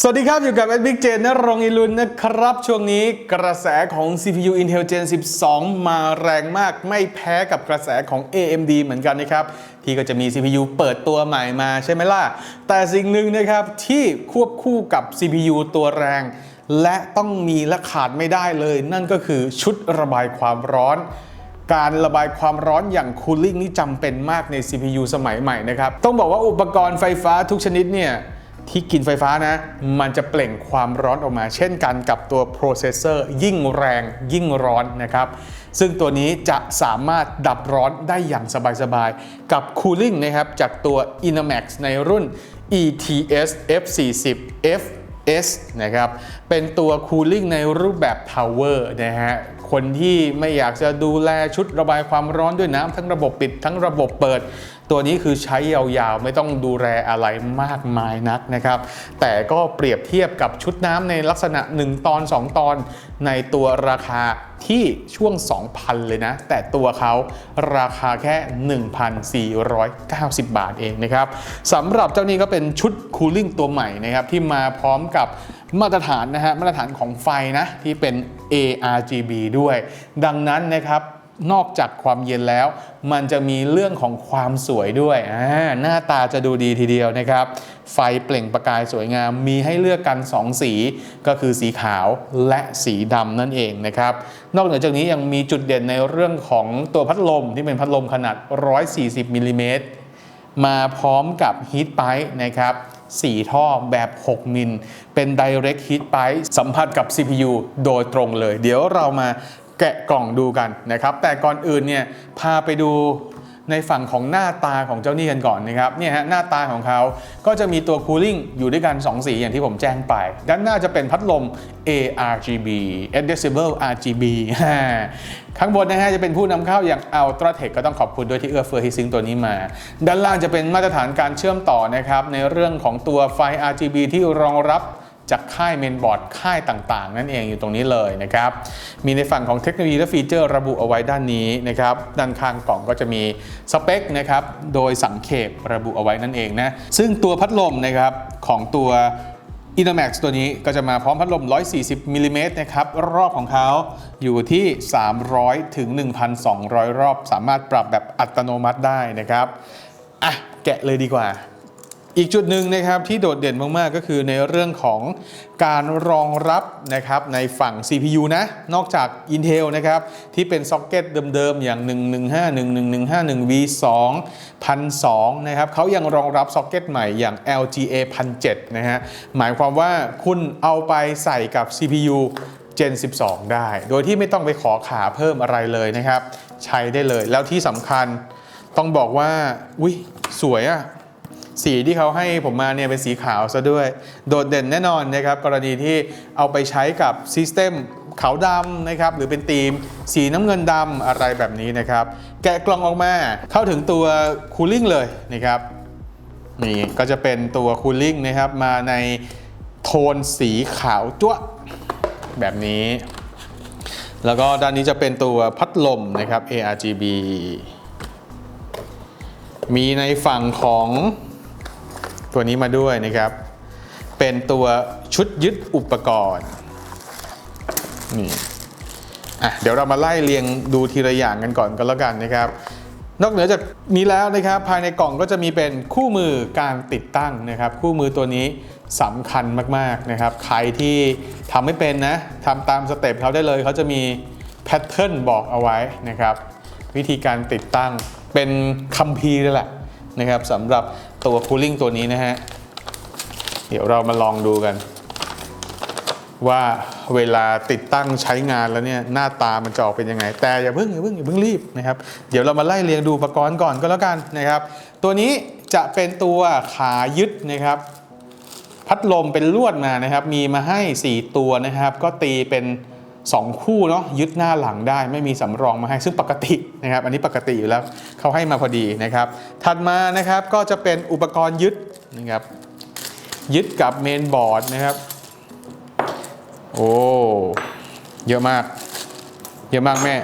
สวัสดีครับ อยู่กับแอดบิ๊กเจนนรงอิลุนนะครับ ช่วงนี้กระแสของ CPU Intel Gen 12 มาแรงมากไม่แพ้กับกระแสของ AMD เหมือนกันนะครับ ที่ก็จะมี CPU เปิดตัวใหม่มาใช่ไหมล่ะ แต่สิ่งหนึ่งนะครับที่ควบคู่กับ CPU ตัวแรง และต้องมีและขาดไม่ได้เลย นั่นก็คือชุดระบายความร้อนการระบายความร้อนอย่างคูลิ่งนี่จำเป็นมากใน CPU สมัยใหม่นะครับ ต้องบอกว่าอุปกรณ์ไฟฟ้าทุกชนิดเนี่ย ที่กินไฟฟ้านะ มันจะเปล่งความร้อนออกมา เช่นกันกับตัวโปรเซสเซอร์ยิ่งแรงยิ่งร้อนนะครับ ซึ่งตัวนี้จะสามารถดับร้อนได้อย่างสบายๆ กับ Cooling นะครับจากตัว Inamax ในรุ่น ETS F40 F S นะครับ เป็นตัว Cooling ในรูปแบบ Tower นะฮะ คนที่ไม่อยากจะดูแลชุดระบายความร้อนด้วยน้ำทั้งระบบปิดทั้งระบบเปิด ตัวนี้คือใช้ยาวๆ ไม่ต้องดูแลอะไรมากมายนักนะครับ แต่ก็เปรียบเทียบกับชุดน้ำในลักษณะ 1 ตอน 2 ตอน ในตัวราคาที่ช่วง 2,000 เลยนะ แต่ตัวเขาราคาแค่ 1,490 บาทเองนะครับสำหรับเจ้านี้ก็เป็นชุดคูลิ่งตัวใหม่นะครับ ที่มาพร้อมกับมาตรฐานนะฮะมาตรฐานของไฟนะ ที่เป็น ARGB ด้วย ดังนั้นนะครับ นอกจากความเย็นแล้ว มันจะมีเรื่องของความสวยด้วยหน้าตาจะดูดีทีเดียวนะครับ ไฟเปล่งประกายสวยงาม มีให้เลือกกัน 2 สี ก็คือสีขาวและสีดำนั่นเองนะครับ นอกเหนือจากนี้ยังมีจุดเด่นในเรื่องของตัวพัดลมที่เป็นพัดลมขนาด 140มิลลิเมตรมาพร้อมกับ Heat Pipe นะครับ4 ท่อแบบ 6 มิล เป็น Direct Heat Pipe สัมผัสกับ CPU โดยตรงเลย เดี๋ยวเรามา แกะกล่องดูกันนะครับ แต่ก่อนอื่นเนี่ยพาไปดูในฝั่งของหน้าตาของเจ้านี่กันก่อนนะครับเนี่ยฮะหน้าตาของเขาก็จะมีตัว Cooling อยู่ด้วยกัน 2 สีอย่างที่ผมแจ้งไป ด้านหน้าจะเป็นพัดลม ARGB Addressable RGB ข้างบนนะฮะจะเป็นผู้นำเข้าอย่าง Ultratech ก็ต้องขอบคุณด้วยที่เอื้อเฟื้อให้ซิงตัวนี้มา ด้านล่างจะเป็นมาตรฐานการเชื่อมต่อนะครับในเรื่องของตัวไฟ RGB ที่รองรับ จากค่ายเมนบอร์ดค่ายต่างๆ นั่นเองอยู่ตรงนี้เลยนะครับ มีในฝั่งของเทคโนโลยีและฟีเจอร์ระบุเอาไว้ด้านนี้นะครับ ด้านข้างกล่องก็จะมีสเปคนะครับ โดยสังเขประบุเอาไว้นั่นเองนะ ซึ่งตัวพัดลมนะครับของตัว Inamax ตัวนี้ก็จะมาพร้อมพัดลม 140มิลลิเมตรนะครับ รอบของเขาอยู่ที่ 300 ถึง 1,200 รอบ สามารถปรับแบบอัตโนมัติได้นะครับ อะ แกะเลยดีกว่า อีกจุดหนึ่งนะครับที่โดดเด่นมากๆ ก็คือในเรื่องของการรองรับนะครับในฝั่ง CPU นะ นอกจาก Intel นะครับที่เป็นซ็อกเก็ตเดิมๆ อย่าง 115 1115 1v2 1002นะครับเขายังรองรับซ็อกเก็ตใหม่อย่าง LGA 1007นะฮะหมายความว่าคุณเอาไปใส่กับ CPU Gen 12 ได้ โดยที่ไม่ต้องไปขอขาเพิ่มอะไรเลยนะครับ ใช้ได้เลย แล้วที่สำคัญต้องบอกว่า อุ้ยสวยอะ สีที่เขาให้ผมมาเนี่ยเป็นสีขาวซะด้วย โดดเด่นแน่นอนนะครับกรณีที่เอาไปใช้กับซิสเต็มขาวดำนะครับหรือเป็นธีม สีน้ำเงินดำอะไรแบบนี้นะครับ แกะกล่องออกมาเข้าถึงตัวคูลิ่งเลยนะครับนี่ก็จะเป็นตัวคูลิ่งนะครับมาในโทนสีขาวจ้วแบบนี้ แล้วก็ด้านนี้จะเป็นตัวพัดลมนะครับ ARGB มีในฝั่งของ ตัวนี้มาด้วยนะครับ เป็นตัวชุดยึดอุปกรณ์นี่อะเดี๋ยวเรามาไล่เรียงดูทีละอย่างกันก่อนก็แล้วกันนะครับ นอกเหนือจากนี้แล้วนะครับ ภายในกล่องก็จะมีเป็นคู่มือการติดตั้งนะครับ คู่มือตัวนี้สำคัญมากๆนะครับ ใครที่ทำไม่เป็นนะทำตามสเต็ปเขาได้เลยเขาจะมีแพทเทิร์นบอกเอาไว้นะครับ วิธีการติดตั้งเป็นคัมภีร์เลยแหละนะครับสำหรับ ตัวคูลิ่งตัวนี้นะฮะ เดี๋ยวเรามาลองดูกัน ว่าเวลาติดตั้งใช้งานแล้วเนี่ยหน้าตามันจะออกเป็นยังไง แต่อย่าเพิ่งอย่าเพิ่งอย่าเพิ่งรีบนะครับ เดี๋ยวเรามาไล่เรียงดูอุปกรณ์ก่อนก็แล้วกันนะครับ ตัวนี้จะเป็นตัวขายึดนะครับพัดลมเป็นลวดมานะครับ มีมาให้ 4 ตัวนะครับ ก็ตีเป็น 2 คู่เนาะยึดหน้าหลังได้ไม่มีสำรองมาให้ซึ่งปกตินะครับ อันนี้ปกติอยู่แล้วเขาให้มาพอดีนะครับ ถัดมานะครับก็จะเป็นอุปกรณ์ยึดนะครับยึดกับเมนบอร์ดนะครับ โอ้เยอะมาก เยอะมากแม่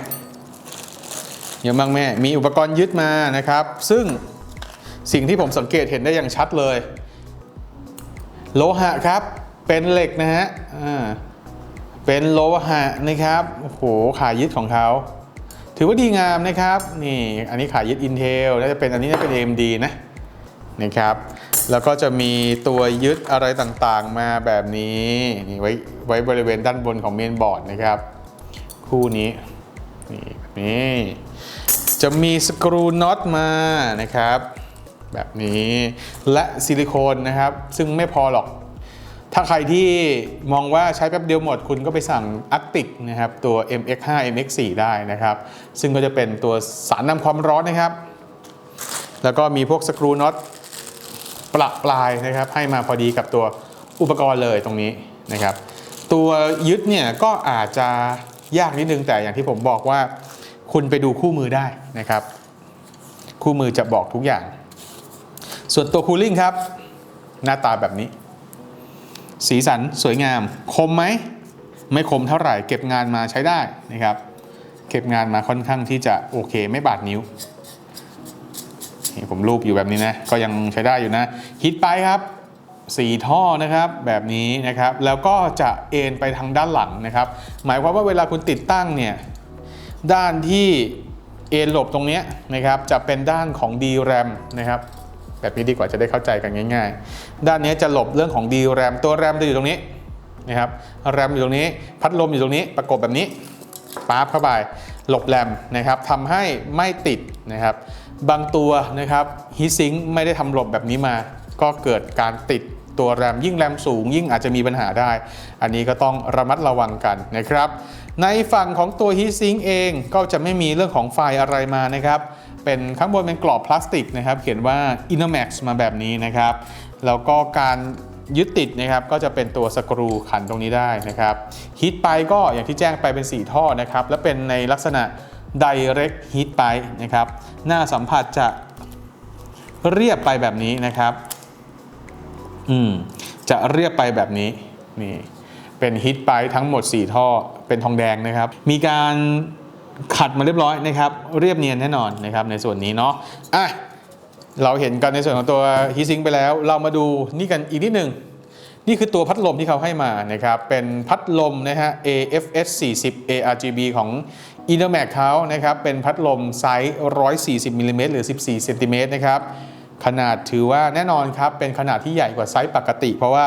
เยอะมากแม่ มีอุปกรณ์ยึดมานะครับ ซึ่งสิ่งที่ผมสังเกตเห็นได้อย่างชัดเลย โลหะครับเป็นเหล็กนะฮะอ่า เป็นโลหะนะครับโอ้โหขายึดของเขา ถือว่าดีงามนะครับ นี่อันนี้ขายึด Intel แล้วจะเป็นอันนี้จะเป็น AMD นะนะครับแล้วก็จะมีตัวยึดอะไรต่างๆมาแบบนี้นี่ไว้ไว้บริเวณด้านบนของเมนบอร์ดนะครับ คู่นี้นี่แบบนี้จะมีสกรูน็อตมานะครับ แบบนี้และซิลิโคนนะครับ ซึ่งไม่พอหรอก ถ้าใครที่มองว่าใช้แป๊บเดียวหมด คุณก็ไปสั่งอัติกนะครับตัว MX5 MX4 ได้นะครับ ซึ่งก็จะเป็นตัวสารนำความร้อนนะครับ แล้วก็มีพวกสกรูน็อตประปลายนะครับ ให้มาพอดีกับตัวอุปกรณ์เลยตรงนี้นะครับ ตัวยึดเนี่ยก็อาจจะยากนิดนึงแต่อย่างที่ผมบอกว่า คุณไปดูคู่มือได้นะครับ คู่มือจะบอกทุกอย่าง ส่วนตัวคูลิ่งครับ หน้าตาแบบนี้ สีสันสวยงาม คมไหม ไม่คมเท่าไหร่ เก็บงานมาใช้ได้นะครับ เก็บงานมาค่อนข้างที่จะโอเคไม่บาดนิ้วนี่ผมรูปอยู่แบบนี้นะ ก็ยังใช้ได้อยู่นะ ฮิตไปครับสีท่อนะครับแบบนี้นะครับ แล้วก็จะเอ็นไปทางด้านหลังนะครับ หมายความว่าเวลาคุณติดตั้งเนี่ยด้านที่เอ็นหลบตรงนี้นะครับจะเป็นด้านของ DRAM นะครับ แบบนี้ดีกว่าจะได้เข้าใจกันง่าย ๆ ด้านนี้จะหลบเรื่องของ DRAM ตัว RAM จะอยู่ตรงนี้นะครับ RAM อยู่ตรงนี้ พัดลมอยู่ตรงนี้ ประกบแบบนี้ปั๊บเข้าไป หลบแรมนะครับทำให้ไม่ติดนะครับ บางตัวนะครับฮีซิงไม่ได้ทำหลบแบบนี้มา ก็เกิดการติดตัวแรมยิ่งแรมสูง ยิ่งอาจจะมีปัญหาได้ อันนี้ก็ต้องระมัดระวังกันนะครับ ในฝั่งของตัวฮีซิงเองก็จะไม่มีเรื่องของไฟอะไรมานะครับ เป็นข้างบนเป็นกรอบพลาสติกนะครับ เขียนว่า Innomax มาแบบนี้นะครับ แล้วก็การยึดติดนะครับก็จะเป็นตัวสกรูขันตรงนี้ได้นะครับฮีทไปก็อย่างที่แจ้งไปเป็น 4 ท่อนะครับ และเป็นในลักษณะ Direct Heat ไปนะครับ หน้าสัมผัสจะเรียบไปแบบนี้นะครับ อืม จะเรียบไปแบบนี้ นี่ เป็นฮิตไปทั้งหมด 4 ท่อ เป็นทองแดงนะครับ มีการ ขัดมาเรียบร้อยนะครับ เรียบเนียนแน่นอนนะครับในส่วนนี้เนาะอะเราเห็นกันในส่วนของตัวฮีซิงไปแล้ว เรามาดูนี่กันอีกนิดหนึ่งนี่คือตัวพัดลมที่เขาให้มานะครับ เป็นพัดลมนะฮะ AFS 40 ARGB ของ i n n o m a x เขานะครับ เป็นพัดลมไซส์ 140มิลลิเมตรหรือ 14เซนติเมตรนะครับ ขนาดถือว่าแน่นอนครับ เป็นขนาดที่ใหญ่กว่าไซส์ปกติ เพราะว่า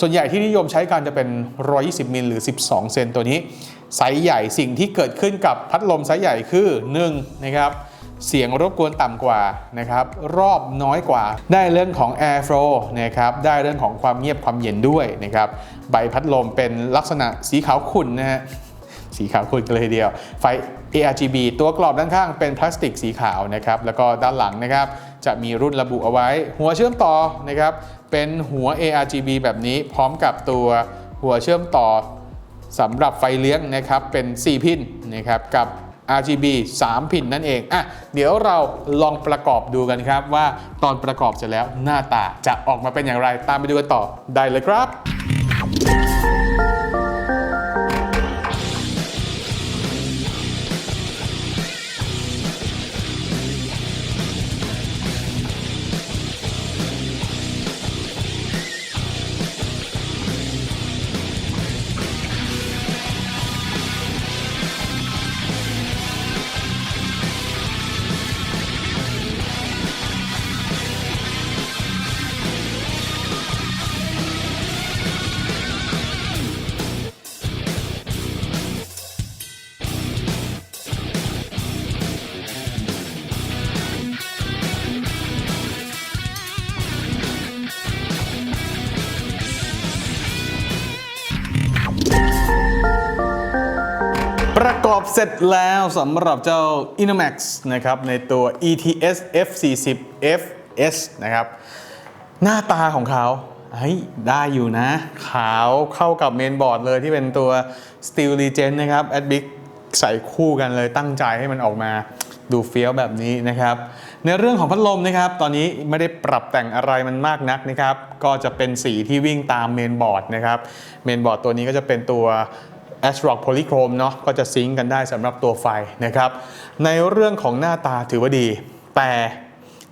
ส่วนใหญ่ที่นิยมใช้กันจะเป็น 120มิลหรือ 12 เซนตัวนี้ ไซส์ใหญ่สิ่งที่เกิดขึ้นกับพัดลมไซส์ใหญ่คือ1นะครับเสียงรบกวนต่ำกว่านะครับรอบน้อยกว่า ได้เรื่องของ air flow นะครับได้เรื่องของความเงียบความเย็นด้วยนะครับใบพัดลมเป็นลักษณะสีขาวขุ่นนะฮะสีขาวขุ่นกันเลยทีเดียวไฟ ARGB ตัวกรอบด้านข้างเป็นพลาสติกสีขาวนะครับแล้วก็ด้านหลังนะครับจะมีรุ่นระบุเอาไว้ หัวเชื่อมต่อนะครับเป็นหัว ARGB แบบนี้พร้อมกับตัวหัวเชื่อมต่อ สำหรับไฟเลี้ยงนะครับเป็น 4 พินนะครับกับ RGB 3 พินนั่นเองอะเดี๋ยวเราลองประกอบดูกันครับว่าตอนประกอบเสร็จแล้วหน้าตาจะออกมาเป็นอย่างไรตามไปดูกันต่อได้เลยครับ ประกอบเสร็จแล้วสำหรับเจ้า Innomax นะครับในตัว ETS F40 FS นะครับ หน้าตาของเขาเฮ้ยได้อยู่นะ ขาวเข้ากับเมนบอร์ดเลยที่เป็นตัว Steel Legend นะครับ a d b i c ใส่คู่กันเลยตั้งใจให้มันออกมาดูเฟี้ยวแบบนี้นะครับ ในเรื่องของพัดลมนะครับ ตอนนี้ไม่ได้ปรับแต่งอะไรมันมากนักนะครับ ก็จะเป็นสีที่วิ่งตามเมนบอร์ดนะครับ เมนบอร์ดตัวนี้ก็จะเป็นตัว a s r o c Polychrome เนาะก็จะซิงกันได้สำหรับตัวไฟนะครับ ในเรื่องของหน้าตาถือว่าดี แต่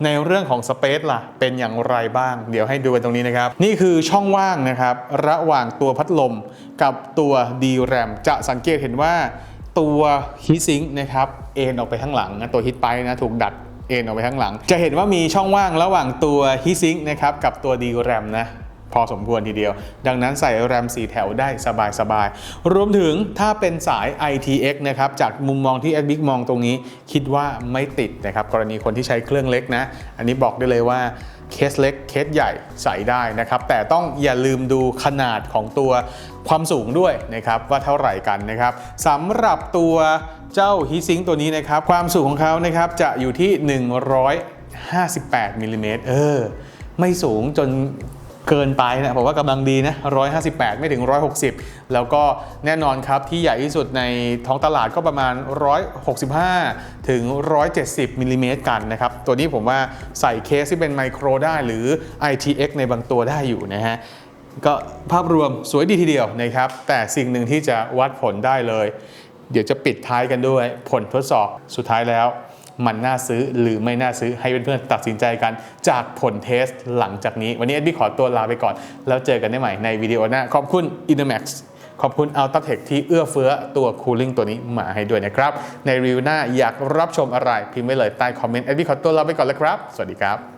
ในเรื่องของสเปซล่ะ เป็นอย่างไรบ้าง เดี๋ยวให้ดูกันตรงนี้นะครับ นี่คือช่องว่างนะครับ ระหว่างตัวพัดลมกับตัว DRAM จะสังเกตเห็นว่าตัวฮีทซิงค์นะครับเอ็นออกไปข้างหลังนะตัวฮีทไปนะถูกดัดเอ็นออกไปข้างหลัง จะเห็นว่ามีช่องว่างระหว่างตัวฮีทซิงค์นะครับกับตัว DRAM นะ พอสมควรทีเดียว ดังนั้นใส่แรม 4 แถวได้สบายๆ รวมถึงถ้าเป็นสาย ITX นะครับ จากมุมมองที่ a d b i g มองตรงนี้ คิดว่าไม่ติดนะครับ กรณีคนที่ใช้เครื่องเล็กนะ อันนี้บอกได้เลยว่าเคสเล็กเคสใหญ่ใส่ได้นะครับ แต่ต้องอย่าลืมดูขนาดของตัวความสูงด้วยนะครับ ว่าเท่าไหร่กันนะครับสำหรับตัวเจ้าฮีซิงตัวนี้นะครับ ความสูงของเขานะครับจะอยู่ที่ 158มิลลิเมตรเออไม่สูงจน เกินไปนะผมว่ากำลังดีนะ 158 ไม่ถึง 160 แล้วก็แน่นอนครับที่ใหญ่ที่สุดในท้องตลาดก็ประมาณ 165 ถึง 170มิลลิเมตรกันนะครับ ตัวนี้ผมว่าใส่เคสที่เป็นไมโครได้หรือ ITX ในบางตัวได้อยู่นะฮะ ก็ภาพรวมสวยดีทีเดียวนะครับ แต่สิ่งหนึ่งที่จะวัดผลได้เลย เดี๋ยวจะปิดท้ายกันด้วยผลทดสอบสุดท้ายแล้ว มันน่าซื้อหรือไม่น่าซื้อให้เพื่อนๆตัดสินใจกันจากผลเทสหลังจากนี้ วันนี้เอ็ดดี้ขอตัวลาไปก่อน แล้วเจอกันได้ใหม่ในวิดีโอหน้า ขอบคุณ Innomax ขอบคุณ a l t a t e c h ที่เอื้อเฟื้อตัวคูลิ่งตัวนี้มาให้ด้วยนะครับ ในรีวิวหน้าอยากรับชมอะไรพิมพ์ไว้เลยใต้คอมเมนต์เอ็ดดี้ขอตัวลาไปก่อนแล้วครับ สวัสดีครับ